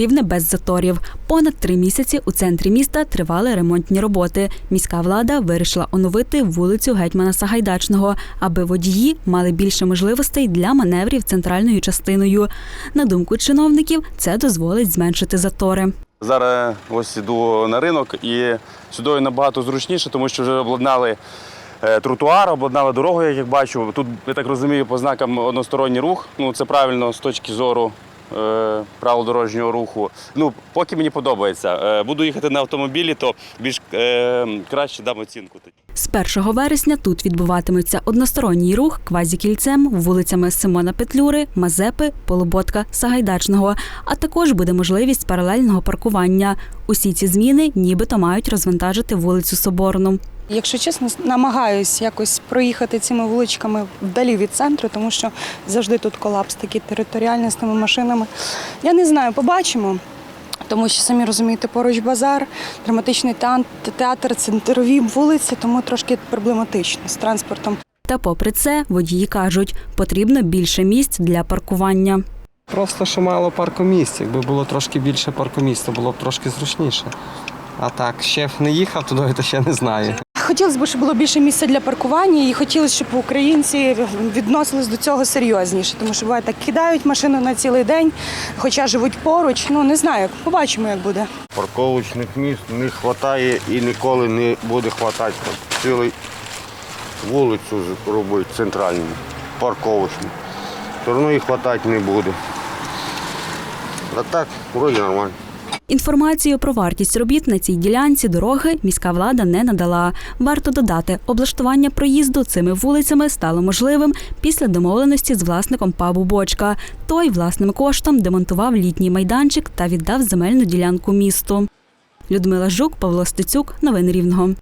рівне без заторів. Понад три місяці у центрі міста тривали ремонтні роботи. Міська влада вирішила оновити вулицю гетьмана Сагайдачного, аби водії мали більше можливостей для маневрів центральною частиною. На думку чиновників, це дозволить зменшити затори. Зараз ось іду на ринок і сюди набагато зручніше, тому що вже обладнали е, тротуар, обладнали дорогу, як бачу. Тут, я так розумію, по знакам односторонній рух. Ну, це правильно з точки зору правил дорожнього руху. Ну, поки мені подобається. Е, буду їхати на автомобілі, то більш е, краще дам оцінку. З 1 вересня тут відбуватиметься односторонній рух квазікільцем вулицями Симона Петлюри, Мазепи, Полуботка, Сагайдачного. А також буде можливість паралельного паркування. Усі ці зміни нібито мають розвантажити вулицю Соборну. Якщо чесно, намагаюсь якось проїхати цими вуличками вдалі від центру, тому що завжди тут колапс такий територіальний з тими машинами. Я не знаю, побачимо. Тому що самі розумієте, поруч базар, драматичний театр, театр, центрові вулиці, тому трошки проблематично з транспортом. Та попри це, водії кажуть, потрібно більше місць для паркування. Просто що мало паркомісць. Якби було трошки більше паркомісць, то було б трошки зручніше. А так, ще б не їхав туди, то ще не знаю. Хотілося б, щоб було більше місця для паркування, і хотілося, щоб українці відносились до цього серйозніше, тому що буває так кидають машину на цілий день, хоча живуть поруч. Ну не знаю, побачимо, як буде. Парковочних місць не вистачає і ніколи не буде вистачати. Цілу вулицю робити центральну, парковочну. Все одно їх вистачати не буде. А так, вроді нормально. Інформацію про вартість робіт на цій ділянці дороги міська влада не надала. Варто додати, облаштування проїзду цими вулицями стало можливим після домовленості з власником пабу Бочка. Той власним коштом демонтував літній майданчик та віддав земельну ділянку місту. Людмила Жук, Павло Стецюк. Новини Рівного.